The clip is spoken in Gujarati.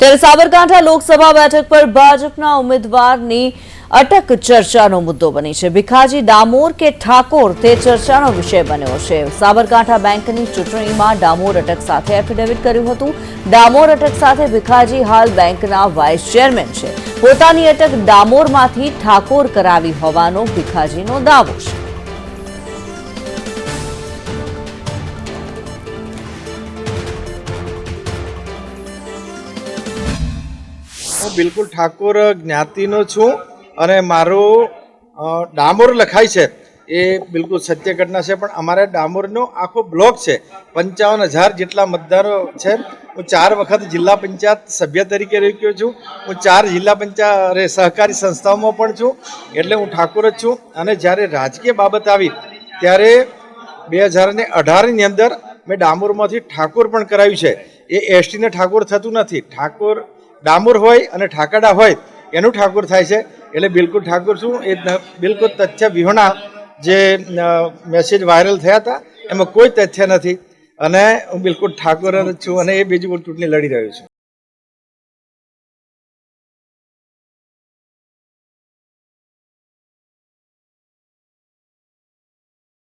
ત્યારે સાબરકાંઠા લોકસભા બેઠક પર ભાજપના ઉમેદવારની અટક ચર્ચાનો મુદ્દો બની છે. ભીખાજી ડામોર કે ઠાકોર તે ચર્ચાનો વિષય બન્યો છે. સાબરકાંઠા બેંકની ચૂંટણીમાં ડામોર અટક સાથે એફિડેવિટ કર્યું હતું. ડામોર અટક સાથે ભીખાજી હાલ બેંકના વાઇસ ચેરમેન છે. પોતાની અટક ડામોરમાંથી ઠાકોર કરાવી હોવાનો ભીખાજીનો દાવો છે. હું બિલકુલ ઠાકોર જ્ઞાતિનો છું અને મારું ડામોર લખાય છે એ બિલકુલ સત્ય ઘટના છે, પણ અમારે ડામોરનો આખો બ્લોક છે. પંચાવન હજાર જેટલા મતદારો છે. હું ચાર વખત જિલ્લા પંચાયત સભ્ય તરીકે રહી ગયો છું. હું ચાર જિલ્લા પંચાયત સહકારી સંસ્થાઓમાં પણ છું, એટલે હું ઠાકોર જ છું. અને જ્યારે રાજકીય બાબત આવી, ત્યારે બે હજાર ને અઢારની અંદર મેં ડામોરમાંથી ઠાકોર પણ કરાવ્યું છે. એ એસટીને ઠાકોર થતું નથી. ઠાકોર ડામોર હોય અને ઠાકડા હોય, એનું ઠાકોર થાય છે. એટલે બિલકુલ ઠાકોર છું. એ બિલકુલ તથ્ય વિહોણા જે મેસેજ વાયરલ થયા હતા, એમાં કોઈ તથ્ય નથી. અને હું બિલકુલ ઠાકોર જ છું અને એ બીજું ચૂંટણી લડી રહ્યો છું.